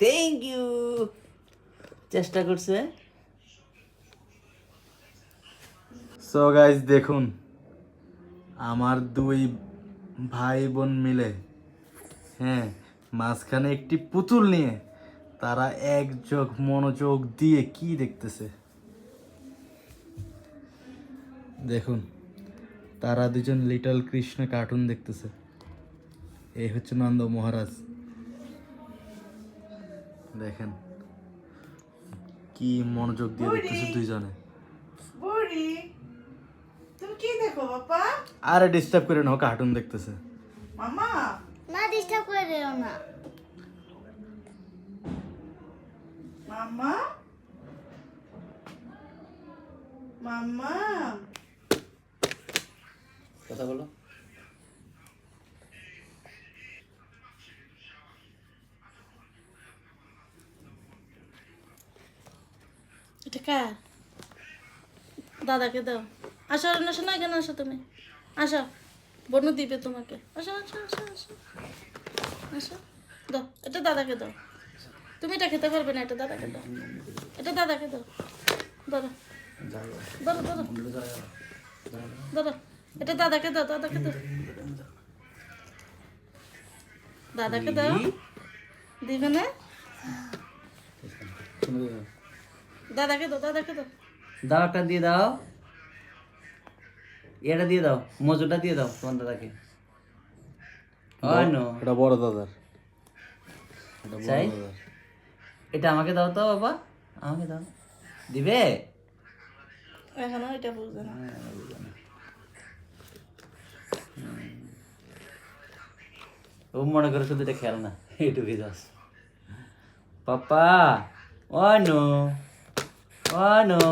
Thank you চেষ্টা করছে। So guys দেখুন। আমার দুই ভাই বোন মিলে হ্যাঁ মাঝখানে একটি পুতুল নিয়ে তারা এক চোখ মনোযোগ দিয়ে কি দেখতেছে? দেখুন। তারা দুজন লিটল কৃষ্ণ কার্টুন দেখতেছে। এই হচ্ছে নন্দ মহারাজ। দেখেন কি মনোযোগ দিয়ে দেখতেছে দুইজনে। কি দেখো আরে ডিস্টার্ব করে না কার্টুন দেখতেছে। মামা! না ডিস্টার্ব করে দিও না। মামা! মামা! কথা বলো। দাদাকে দাও। আসো না কেন আসো তুমি। আসো, বনু দিবে তোমাকে। আসো আসো আসো আসো। আসো। দাও, এটা দাদাকে দাও। তুমি এটা খেতে পারবে না, এটা দাদাকে দাও। এটা দাদাকে দাও। দাদা দাদা দাদা দাদা এটা দাদাকে দাও দাদাকে দাও। দাদাকে দাও। দিবে না? দাদাকে দাও দাদাকে দাও। দিয়ে দাও। এটা দিয়ে দাও মজুরটা দিয়ে দাও তোমার দাদাকে। হয় নো। এটা বড় দাদার। এটা চাই? এটা আমাকে দাও তো বাবা। আমাকে দাও। দিবে? এখনও এটা বুঝবে না। ও মনে করে শুধু এটা খেল না এইটুকুই যাস পাপা অনু অনু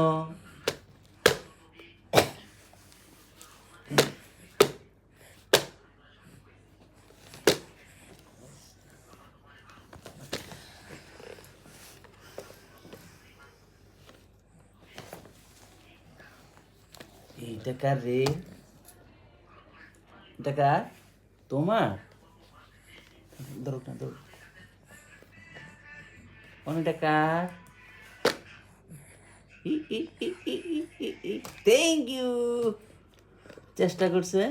এইটা কার রে এটা কার তোমার ধরুক না, ধরুক। থ্যাংক ইউ চেষ্টা করছে।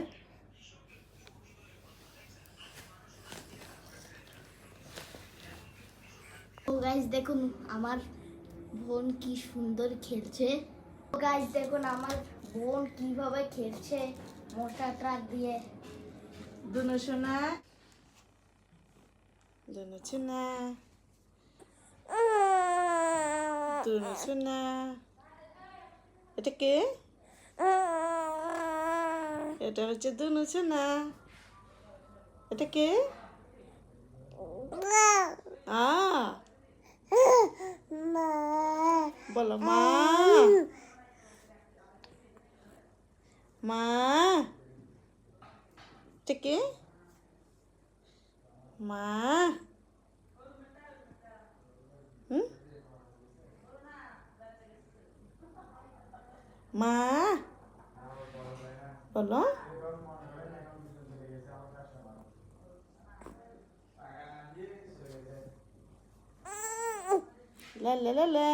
ও গাইস দেখুন, আমার বোন কি সুন্দর খেলছে। ও গাইস দেখুন, আমার বোন কীভাবে খেলছে। মোটা ট্রাক দিয়ে। দুনু দুনু সোনা এটা কে এটা হচ্ছে দুনু সোনা এটা কে আ বলো মা মা এটা কে মা হুম মা বলো লা লা লা